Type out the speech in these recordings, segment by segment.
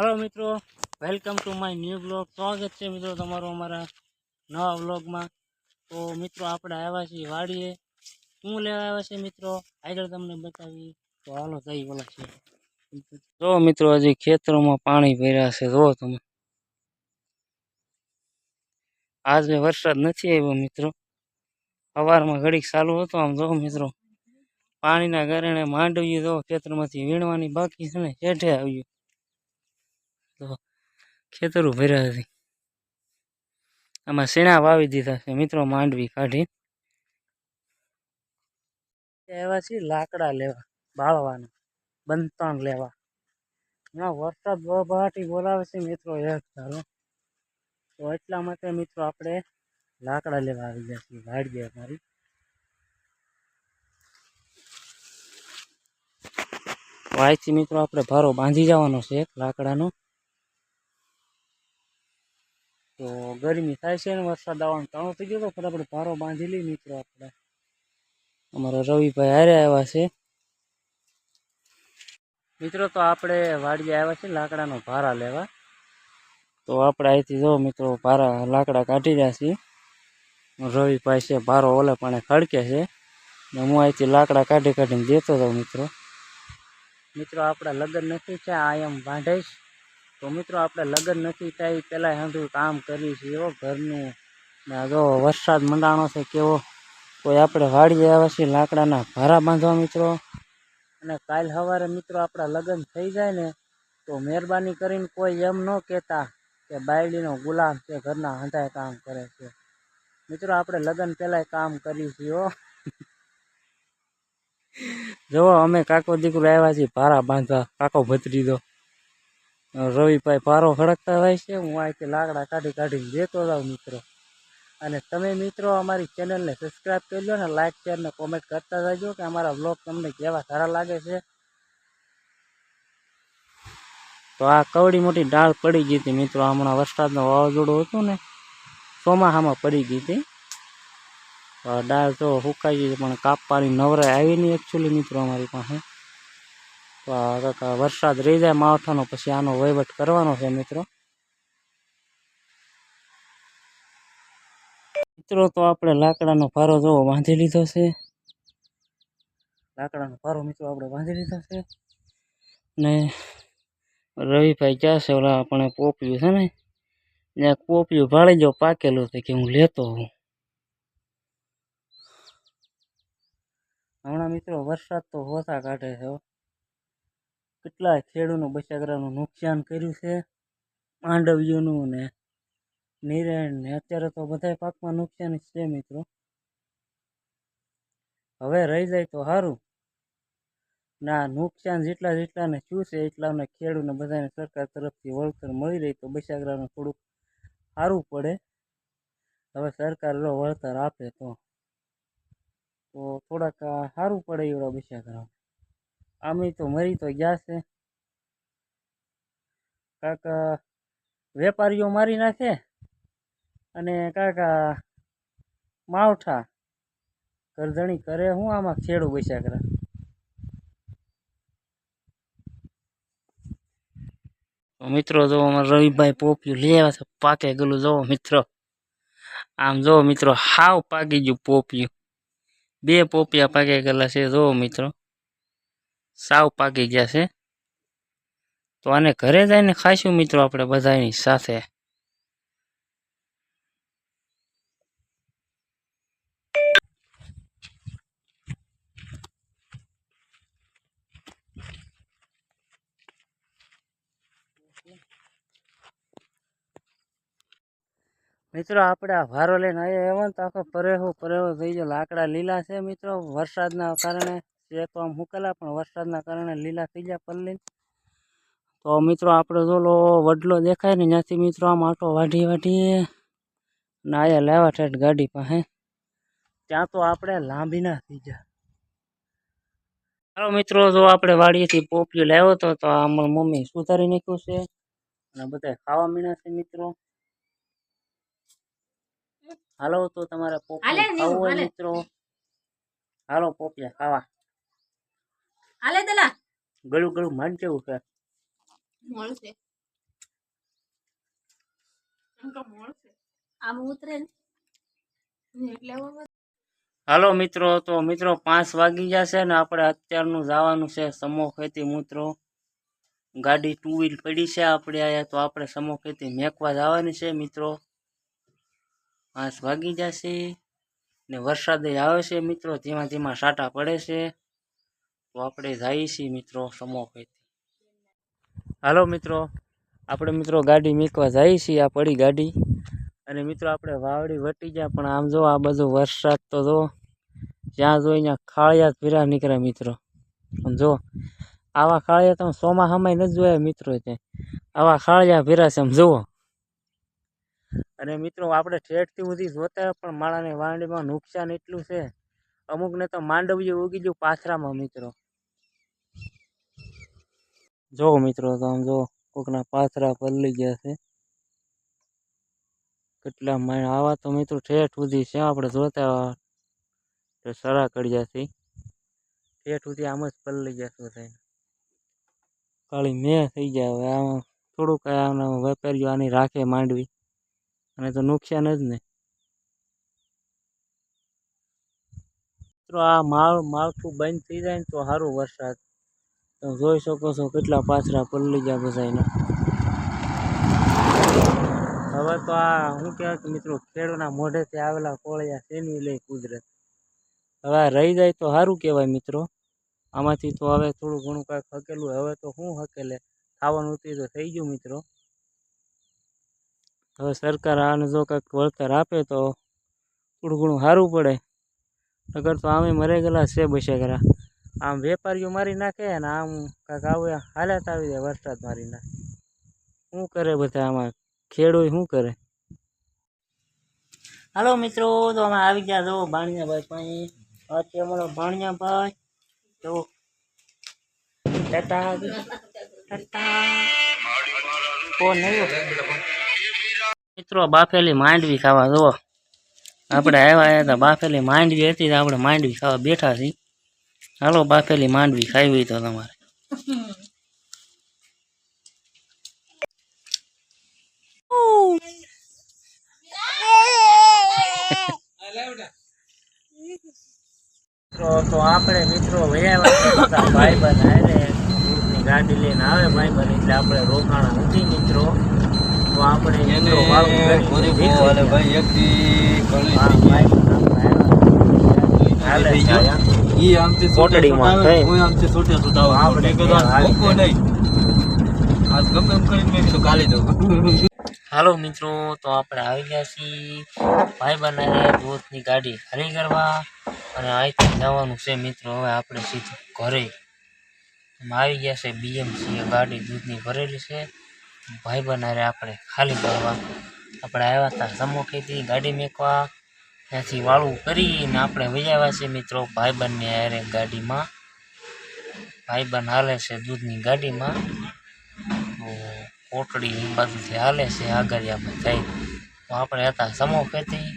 હાલો મિત્રો welcome to my new blog સ્વાગત છે મિત્રો તમારું અમારા નવા બ્લોગમાં તો મિત્રો, આપણે આવ્યા છીએ વાડીએ. શું લેવા આવ્યા છે મિત્રો? આગળ તમને બતાવી તો હાલો જઈ બોલા છે જો મિત્રો, હજી ખેતરોમાં પાણી ભર્યા છે. જો તમે. આજે વરસાદ નથી આવ્યો મિત્રો. સવારમાં ઘડીક ચાલુ હતો આમ, જો મિત્રો. પાણીના કારણે માંડવી જો ખેતરમાંથી વીણવાની બાકી છે ને હેઠે આવ્યું. તો ખેતરો ભર્યા હતી આમાં શીણા વાવી દીધા છે, મિત્રો માંડવી કાઢી. એવા છે, લાકડા લેવા, બાળવાના, બંતણ લેવા. ના, વરસાદ બહાટી બોલાવે છે, મિત્રો એક ધારો. તો એટલા માટે, મિત્રો, આપણે લાકડા લેવા આવી ગયા છીએ, વાડીએ તો અહીંથી મિત્રો, આપણે ભારો બાંધી જવાનો છે લાકડાનો. તો ગરમી થાય છે ને વરસાદ આવવાનું ટાણું થઈ ગયો તો ફટાફટ ભારો બાંધી લઈ મિત્રો આપણે. અમારા રવિભાઈ હારે આવ્યા છે. મિત્રો તો આપણે વાડીએ આવ્યા છે લાકડાનો ભારા લેવા. તો આપણે અહીંથી જો મિત્રો ભારા લાકડા કાઢી રહ્યા છીએ. રવિભાઈ છે ભારો ઓલે પણ ખડકે છે. ને હું અહીંથી લાકડા કાઢી કાઢીને દેતો હતો મિત્રો. મિત્રો આપણા લગ્ન નથી છે આ એમ બાંધાઈશ તો મિત્રો, આપણે લગ્ન નથી થાય પહેલાં સાંધું કામ કરીએ છીએ એવો ઘરનું. ને જો વરસાદ મંડાણો છે, કેવો? કોઈ આપણે વાડીએ આવ્યા છીએ લાકડાના ભારા બાંધવા મિત્રો. અને કાલ સવારે મિત્રો આપણા લગ્ન થઈ જાય ને, તો મહેરબાની કરીને કોઈ એમ ન કહેતા કે બાયડીનો ગુલામ છે, ઘરના હંધાય કામ કરે છે. મિત્રો, આપણે લગ્ન પહેલાંય કામ કરીએ છીએ હો. જો અમે કાકો દીકરો આવ્યા છીએ, ભારા બાંધવા, કાકો ભત્રીજો. રવિભાઈ પારો ખડકતા હોય છે. હું અહીંથી લાકડા કાઢી કાઢીને દેતો જાઉં મિત્રો. અને તમે મિત્રો અમારી ચેનલને સબસ્ક્રાઈબ કરી લો અને લાઇક શેર ને કોમેન્ટ કરતા જજો કે અમારા બ્લોગ તમને કેવા સારા લાગે છે. તો આ કવડી મોટી ડાળ પડી ગઈ હતી મિત્રો. હમણાં વરસાદનો વાવાઝોડું હતું ને ચોમાસામાં પડી ગઈ હતી. ડાળ તો સુકાઈ ગઈ પણ કાપવાની નવરાઈ આવી નહીં એકચ્યુઅલી મિત્રો અમારી પાસે. કાકા, વરસાદ રહી જાય માવઠાનો, પછી આનો વહીવટ કરવાનો છે મિત્રો. મિત્રો, તો આપણે લાકડાનો ભારો જોવો, બાંધી લીધો છે. લાકડાનો ભારો મિત્રો આપણે બાંધી લીધો છે. ને રવિભાઈ ક્યાં છે? ઓલા આપણે પોપિયું છે ને? ત્યાં પોપિયું ભાળી જો પાકેલું છે કે હું લેતો હોઉં. હમણાં મિત્રો વરસાદ તો હોતા કાઢે છે હો. કેટલા ખેડૂતો બચાગરાનું નુકસાન કર્યું છે? માંડવીઓનું ને નિરણ ને અત્યારે તો બધા પાકમાં નુકસાન જ છે મિત્રો. હવે રહી જાય તો સારું ના, નુકસાન જેટલા જેટલાને શું છે એટલાને ખેડૂતને બધાને સરકાર તરફથી વળતર મળી રહી તો બચાગરાનું થોડુંક સારું પડે. હવે સરકાર જો વળતર આપે તો તો થોડાક સારું પડે એવડા બચાગરા આમે તો મરી તો ગયા છે. કાકા વેપારીઓ મારી નાખે અને કાકા માવઠા કરધણી કરે, હું આમાં ખેડૂ કરે. મિત્રો, જો અમારા રવિભાઈ પોપિયું લઈ આવ્યા છે પાકે ગયેલું જો મિત્રો. આમ જો મિત્રો, હાવ પાકી ગયું પોપિયું. બે પોપિયા પાકે ગયેલા છે, જો મિત્રો. સાવ પાકી ગયા છે. તો આને ઘરે જઈને ખાઈશું મિત્રો આપણે બધાની સાથે. મિત્રો આપણે આ ભારો લઈને આવ્યા એવા તો આખો પરેહો પરેહો થઈ ગયો. લાકડા લીલા છે મિત્રો. વરસાદના કારણે છે તો આમ મૂકેલા પણ વરસાદના કારણે લીલા થઈ ગયા પલ્લી તો મિત્રો આપણે જોલો વડલો દેખાય ને ત્યાંથી મિત્રો આમ આટો વાઢી વાઢી ને આયા લેવા ઠેઠ ગાડી પાસે. ત્યાં તો આપણે લાંબી ના થઈ જાય હાલો મિત્રો જો આપણે વાડીએથી પોપિયો લાવ્યો હતો તો આમાં મમ્મી સુધારી નાખ્યું છે અને બધા ખાવા મીણા છે મિત્રો. હાલો તો તમારે પોપિયા ખાવું હોય મિત્રો. હાલો પોપિયા ખાવા. હાલે દલા. ગળું ગળું મન કેવું છે? મોડું છે આમ ઉતરે એટલે હાલો મિત્રો તો મિત્રો પાંચ વાગી જશે ને આપણે અત્યારનું જવાનું છે સમો ખેતી મિત્રો. ગાડી ટુ વ્હીલ પડી છે આપણે આયા તો આપણે સમો ખેતી મેકવા જવાની છે મિત્રો. પાંચ વાગી જશે ને વરસાદ આવે છે મિત્રો ધીમા ધીમા સાટા પડે છે. તો આપણે જઈએ છીએ મિત્રો સમો હાલો મિત્રો, આપણે મિત્રો ગાડી મીકવા જઈએ છીએ, આ પડી ગાડી. અને મિત્રો આપણે વાવડી વટી ગયા, પણ આમ જો આ બધો વરસાદ તો જો, જ્યાં જોઈ ત્યાં ખાળિયા ભીરા નીકળે મિત્રો. જો, આવા ખાળિયા તમે ચોમાસામાં નથી જોયા મિત્રો તે. આવા ખાળિયા ભીરા છે, આમ જુઓ. અને મિત્રો આપણે ઠેઠથી સુધી જોતા, પણ માળાની વાંડીમાં નુકસાન એટલું છે. અમુકને તો માંડવીઓ ઉગી ગયું પાથરામાં મિત્રો. જો મિત્રો, તો આમ જો કોકના પાથરા પલળી ગયા છે. કેટલા માણ આવા તો મિત્રો ઠેઠ સુધી છે, આપણે જોતા તો સરા કડિયાથી ઠેઠ સુધી આમ જ પલળી છે થાય કાળી મેં થઈ ગયા, હવે આમાં થોડુંક આના વેપારીઓ આની રાખે માંડવી. અને તો નુકસાન જ ને. મિત્રો, આ માળ માળખું બંધ થઈ જાય ને તો સારું વરસાદ. તમે જોઈ શકો છો કેટલા પાછરા પલળી ગયા બધાને હવે તો આ શું કહેવાય કે મિત્રો, ખેડૂના મોઢેથી આવેલા કોળિયા શેની લઈ કુદરત? હવે આ રહી જાય તો સારું કહેવાય મિત્રો. આમાંથી તો હવે થોડું ઘણું કાંઈક હકેલું હવે તો શું હકેલે? ખાવાનું હતું તો થઈ ગયું મિત્રો. હવે સરકાર આને જો કાંઈક વળતર આપે તો થોડું ઘણું સારું પડે. અગર તો આમે મરે ગયેલા છે બસેગરા આમ વેપારીઓ મારી નાખે ને આમ કાંઈક આવે હાલત આવી જાય વરસાદ મારી નાખે. શું કરે બધા આમાં? ખેડૂત શું કરે? હાલો મિત્રો તો અમે આવી ગયા જો ભાણિયાભાઈ પાસે અત્યારે અમારો ભાણિયાભાઈ જો ટાટા ટાટા. કોણ મિત્રો બાફેલી માંડવી ખાવા જો આપણે આવ્યા હતા બાફેલી માંડવી હતી તો આપણે માંડવી ખાવા બેઠા છીએ. હાલો બાફેલી માંડવી ખાવી હોય તો તમારે. તો તો આપણે મિત્રો ભાઈ બંધ ગાડી લઈને આવે ભાઈ બંધ એટલે આપણે રોકાણા નથી મિત્રો. તો આપણે મિત્રો વાળું નીકળી ગયા. હા, ભાઈ બંધ આપણે. કોટડીમાં થઈ. આપણે હાલો મિત્રો તો આપણે આવી ગયા છીએ ભાઈ બનાવીને દૂધની ગાડી ખાલી કરવા. અને અહીંથી જવાનું છે મિત્રો હવે આપણે સીધું ઘરે. આવી ગયા છે બીએમસી ગાડી દૂધની ભરેલી છે. ભાઈ બનારે આપણે ખાલી કરવા. આપણે આવ્યા હતા સમોખેથી ગાડી મેકવા. ત્યાંથી વાળું કરીને આપણે વજાવ્યા છે મિત્રો ભાઈબંધને હારે ગાડીમાં. ભાઈબંધ હાલે છે દૂધની ગાડીમાં. તો કોટડી બાજુથી હાલે છે આગળિયામાં થઈ તો આપણે હતા સમો ખેતી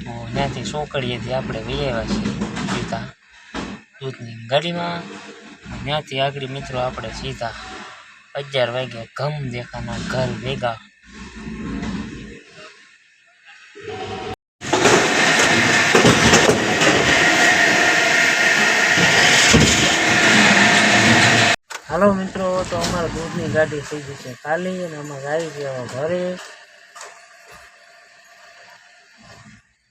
તો ત્યાંથી સોકડીએથી આપણે વૈયાવા છીએ સીધા દૂધની ગાડીમાં. ત્યાંથી આગળ મિત્રો આપણે સીધા અગિયાર વાગ્યા ગમ દેખાના ઘર ભેગા હાલો મિત્રો તો અમારા દૂધની ગાડી થઈ ગઈ છે ખાલી અને અમે આવી જેવા ઘરે